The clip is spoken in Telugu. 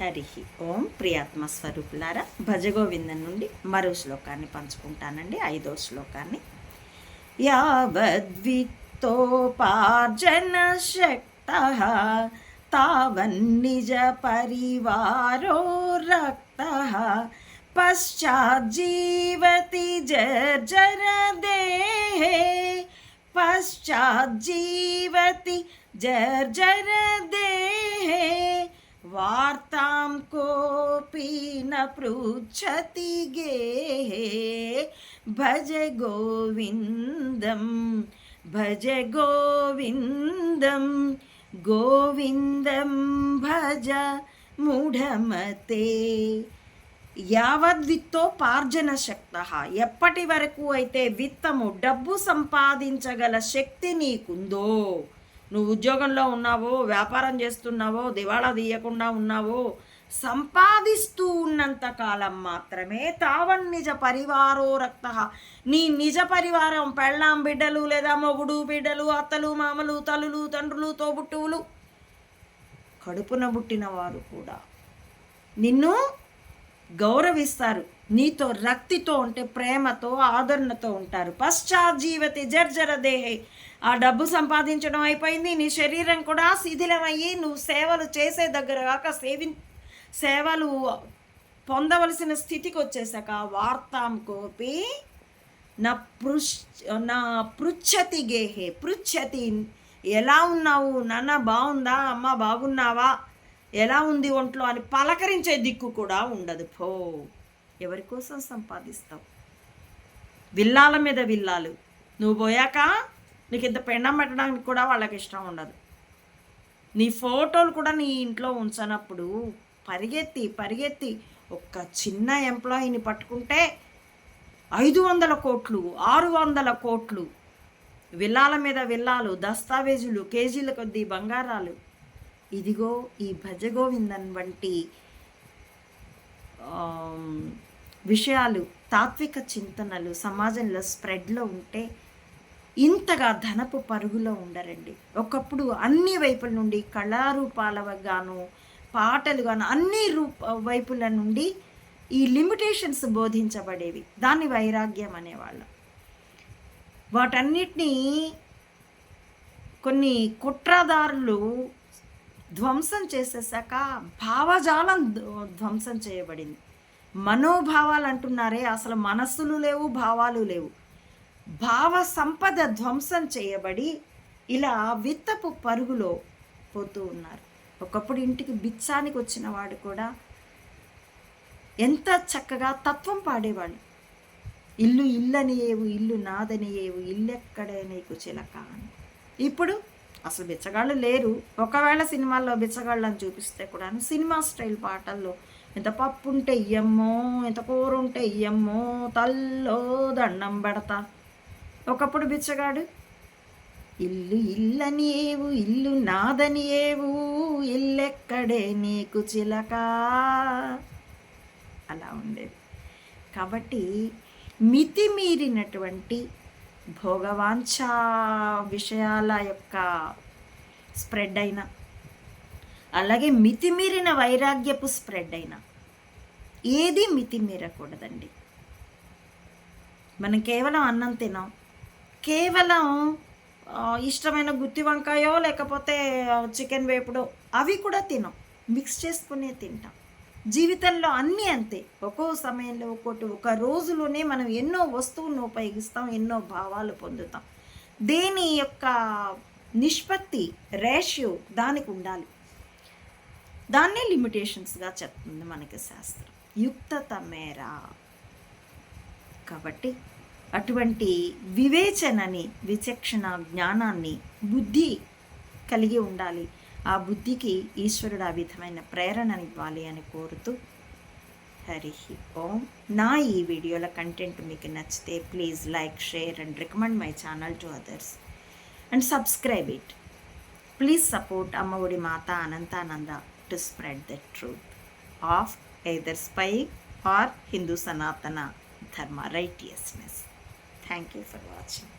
హరి ఓం ప్రియాత్మ స్వరూపులారా భజగోవిందం నుండి మరో శ్లోకాన్ని పంచుకుంటానండి ఐదో శ్లోకాన్ని. యావద్విత్తోపార్జన శక్త తావన్నిజ పరివారో రక్త పశ్చాజ్జీవతి జర్జర దేహే పశ్చాజ్జీవతి జర్జర దేహే వార్తాం कोऽपि न पृच्छति గేహే భజ గోవిందం భజ గోవిందం గోవిందం భజ మూఢమతే. యావద్విత్తో పార్జన శక్త. ఎప్పటి వరకు అయితే విత్తము డబ్బు సంపాదించగల శక్తి నీకుందో నువ్వు ఉద్యోగంలో ఉన్నావో వ్యాపారం చేస్తున్నావో దివాళా తీయకుండా ఉన్నావో సంపాదిస్తూ ఉన్నంత కాలం మాత్రమే తావన్ నిజ పరివారో రక్త. నీ నిజ పరివారం పెళ్ళాం బిడ్డలు లేదా మొగుడు బిడ్డలు అత్తలు మామలు తల్లులు తండ్రులు తోబుట్టువులు. కడుపున పుట్టిన వారు కూడా. నిన్ను గౌరవిస్తారు. నీతో రక్తితో ఉంటే ప్రేమతో ఆదరణతో ఉంటారు. పశ్చాజీవతి జర్జర దేహే. ఆ డబ్బు సంపాదించడం అయిపోయింది. నీ శరీరం కూడా శిథిలమయ్యి నువ్వు సేవలు చేసే దగ్గర కాక సేవి సేవలు పొందవలసిన స్థితికి వచ్చేసాక వార్తాం కోపి నా పృష్ నా పృచ్ఛతి గేహే. పృచ్ఛతి ఎలా ఉన్నావు? నాన్న బాగుందా? అమ్మ బాగున్నావా? ఎలా ఉంది ఒంట్లో అని పలకరించే దిక్కు కూడా ఉండదు. పో ఎవరి కోసం సంపాదిస్తావు? విల్లాల మీద విల్లాలు. నువ్వు పోయాక నీకు ఇంత పెండం పెట్టడానికి కూడా వాళ్ళకి ఇష్టం ఉండదు. నీ ఫోటోలు కూడా నీ ఇంట్లో ఉంచనప్పుడు పరిగెత్తి పరిగెత్తి ఒక్క చిన్న ఎంప్లాయీని పట్టుకుంటే ఐదు వందల కోట్లు ఆరు వందల కోట్లు. విల్లాల మీద విల్లాలు దస్తావేజులు కేజీల కొద్దీ బంగారాలు. ఇదిగో ఈ భజగోవిందన్ వంటి విషయాలు తాత్విక చింతనలు సమాజంలో స్ప్రెడ్లో ఉంటే ఇంతగా ధనపు పరుగులో ఉండరండి. ఒకప్పుడు అన్ని వైపుల నుండి కళారూపాల గాను పాటలు గాను అన్ని రూప వైపుల నుండి ఈ లిమిటేషన్స్ బోధించబడేవి. దాన్ని వైరాగ్యం అనేవాళ్ళం. వాటన్నిటినీ కొన్ని కుట్రదారులు ధ్వంసం చేసేసాక భావజాలం ధ్వంసం చేయబడింది. మనోభావాలు అంటున్నారే అసలు మనస్సులు లేవు భావాలు లేవు. భావ సంపద ధ్వంసం చేయబడి ఇలా విత్తపు పరుగులో పోతూ ఉన్నారు. ఒకప్పుడు ఇంటికి బిచ్చానికి వచ్చిన వాడు కూడా ఎంత చక్కగా తత్వం పాడేవాళ్ళు ఇల్లు ఇల్లని ఏవు ఇల్లు నాదని ఏవు ఇల్లెక్కడే నీకు చిలక అని. ఇప్పుడు అసలు బిచ్చగాళ్ళు లేరు. ఒకవేళ సినిమాల్లో బిచ్చగాళ్ళని చూపిస్తే కూడా సినిమా స్టైల్ పాటల్లో ఎంత పప్పు ఉంటే ఇయ్యమ్మో ఎంత కూర ఉంటే ఇయ్యమ్మో తల్లో దండం పెడతా. ఒకప్పుడు బిచ్చగాడు ఇల్లు ఇల్లని ఏవు ఇల్లు నాదని ఏవు ఇల్లెక్కడే నీకు చిలక. అలా ఉండేది. కాబట్టి మితిమీరినటువంటి భోగవాంఛ విషయాల యొక్క స్ప్రెడ్ అయినా అలాగే మితిమీరిన వైరాగ్యపు స్ప్రెడ్ అయినా ఏది మితిమీరకూడదండి. మనం కేవలం అన్నం తినాం కేవలం ఇష్టమైన గుత్తి వంకాయో లేకపోతే చికెన్ వేపుడో అవి కూడా తినాం మిక్స్ చేసుకునే తింటాం. జీవితంలో అన్నీ అంతే. ఒక్కో సమయంలో ఒక్కోటి ఒక రోజులోనే మనం ఎన్నో వస్తువులను ఉపయోగిస్తాం ఎన్నో భావాలు పొందుతాం. దేని యొక్క నిష్పత్తి రేషియో దానికి ఉండాలి. దాన్నే లిమిటేషన్స్గా చెప్తుంది మనకి శాస్త్రం. యుక్తత మేర. కాబట్టి అటువంటి వివేచనని విచక్షణ జ్ఞానాన్ని బుద్ధి కలిగి ఉండాలి. ఆ బుద్ధికి ఈశ్వరుడు ఆ విధమైన ప్రేరణనివ్వాలి అని కోరుతూ హరి ఓం. నా ఈ వీడియోల కంటెంట్ మీకు నచ్చితే please like share and recommend my channel to others. And subscribe it. Please support Ammaodi Mata Anantananda to spread the truth of either spy or Hindu Sanatana Dharma righteousness. Thank you for watching.